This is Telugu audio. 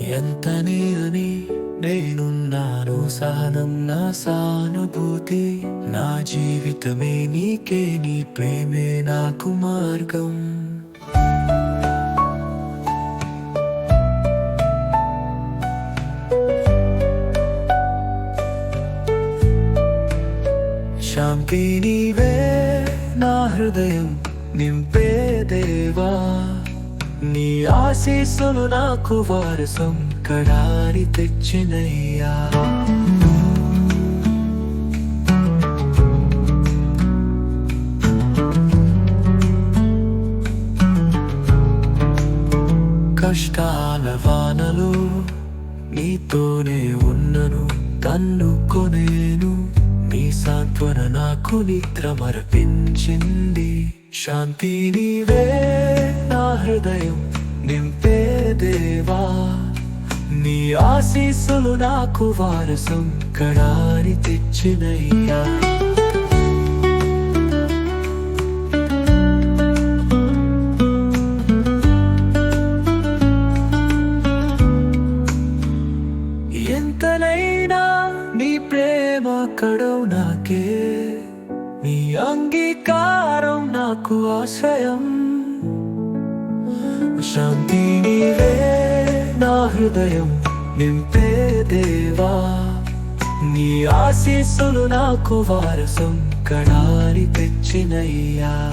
ఎంత అని నేనున్నాను సహనం నా సానుభూతి. నా జీవితమే నీకే నీ ప్రేమే నాకు మార్గం. శాంతి నీవే నా హృదయం నింపే దేవా. నీ ఆశీస్సులు నాకు వారసం కడారి తెచ్చినయ్యా. కష్టాల వానలు నీతోనే ఉన్నను తన్నుకొనేను. నీ సాంత్వన నాకు నిద్ర మరపించింది. శాంతి నీవే. హృదయం నింపే దేవా నీ ఆశీస్సులు నాకు వారసం కడారి తెచ్చినయ్యా. ఎంతనైనా నీ ప్రేమ కడవు నాకే నీ అంగీకారం నాకు ఆశయం శాంతి నీవే నా హృదయం నింపే దేవా. నీ ఆశీస్సులు నాకు వారసం కణాలి తెచ్చినయ్యా.